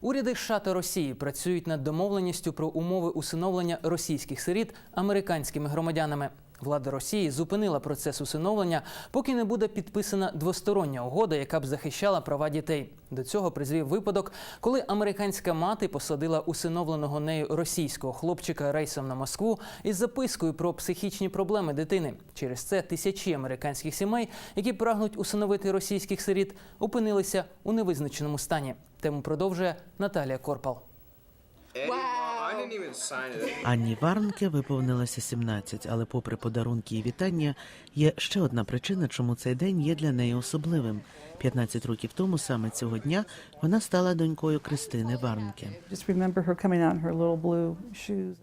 Уряди США та Росії працюють над домовленістю про умови усиновлення російських сиріт американськими громадянами. Влада Росії зупинила процес усиновлення, поки не буде підписана двостороння угода, яка б захищала права дітей. До цього призвів випадок, коли американська мати посадила усиновленого нею російського хлопчика рейсом на Москву із запискою про психічні проблеми дитини. Через це тисячі американських сімей, які прагнуть усиновити російських сиріт, опинилися у невизначеному стані. Тему продовжує Наталія Корпал. Eddie, Анні Варнке виповнилося 17, але попри подарунки і вітання, є ще одна причина, чому цей день є для неї особливим. 15 років тому, саме цього дня, вона стала донькою Кристини Варнке.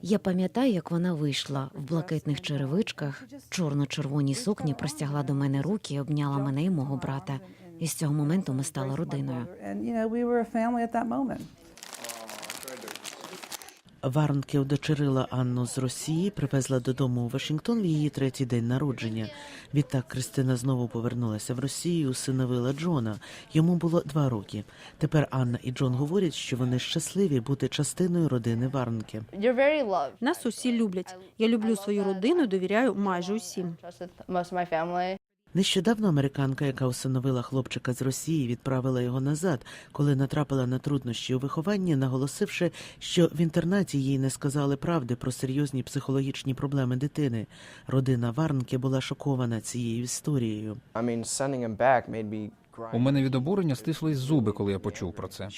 Я пам'ятаю, як вона вийшла в блакитних черевичках, чорно-червоній сукні, простягла до мене руки, обняла мене і мого брата. І з цього моменту ми стали родиною. Варнке удочерила Анну з Росії, привезла додому у Вашингтон в її третій день народження. Відтак Кристина знову повернулася в Росію, усиновила Джона. Йому було два роки. Тепер Анна і Джон говорять, що вони щасливі бути частиною родини Варнке. You're. Нас усі люблять. Я люблю свою родину, довіряю майже усім. Нещодавно американка, яка усиновила хлопчика з Росії, відправила його назад, коли натрапила на труднощі у вихованні, наголосивши, що в інтернаті їй не сказали правди про серйозні психологічні проблеми дитини. Родина Варнки була шокована цією історією. I mean, У мене від обурення стислись зуби, коли я почув про це.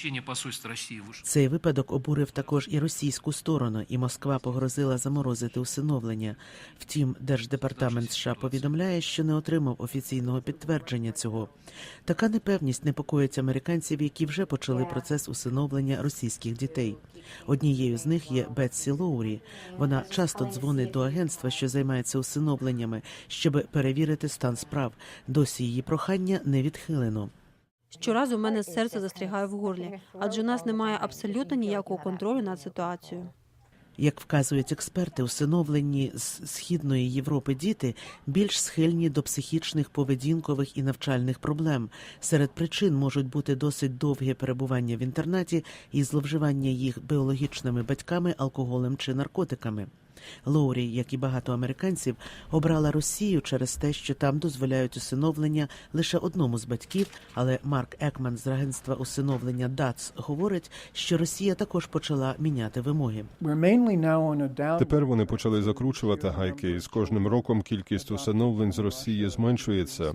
Цей випадок обурив також і російську сторону, і Москва погрозила заморозити усиновлення. Втім, держдепартамент США повідомляє, що не отримав офіційного підтвердження цього. Така непевність непокоїть американців, які вже почали процес усиновлення російських дітей. Однією з них є Бетсі Лоурі. Вона часто дзвонить до агентства, що займається усиновленнями, щоб перевірити стан справ. Досі її прохання не відхилено. Щоразу в мене серце застрягає в горлі, адже у нас немає абсолютно ніякого контролю над ситуацією. Як вказують експерти, усиновлені з східної Європи діти більш схильні до психічних, поведінкових і навчальних проблем. Серед причин можуть бути досить довге перебування в інтернаті і зловживання їх біологічними батьками, алкоголем чи наркотиками. Лоурі, як і багато американців, обрала Росію через те, що там дозволяють усиновлення лише одному з батьків. Але Марк Екман з агентства усиновлення ДАЦ говорить, що Росія також почала міняти вимоги. Тепер вони почали закручувати гайки, і з кожним роком кількість усиновлень з Росії зменшується.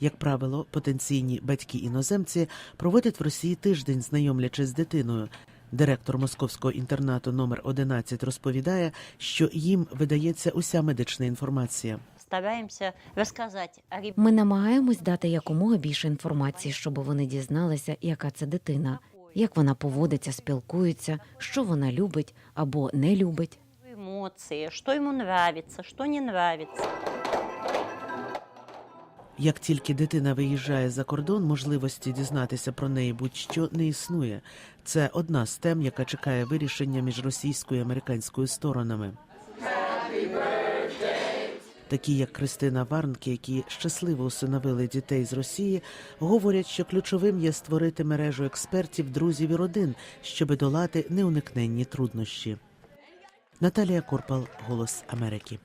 Як правило, потенційні батьки-іноземці проводять в Росії тиждень, знайомлячись з дитиною. Директор московського інтернату номер 11 розповідає, що їм видається уся медична інформація. Стараємося розказати Ми намагаємось дати якомога більше інформації, щоб вони дізналися, яка це дитина, як вона поводиться, спілкується, що вона любить або не любить. емоції, що йому нравиться, що не нравиться. Як тільки дитина виїжджає за кордон, можливості дізнатися про неї будь-що не існує. Це одна з тем, яка чекає вирішення між російською і американською сторонами. Такі, як Кристина Варнке, які щасливо усиновили дітей з Росії, говорять, що ключовим є створити мережу експертів, друзів і родин, щоби долати неуникненні труднощі. Наталія Корпал, Голос Америки.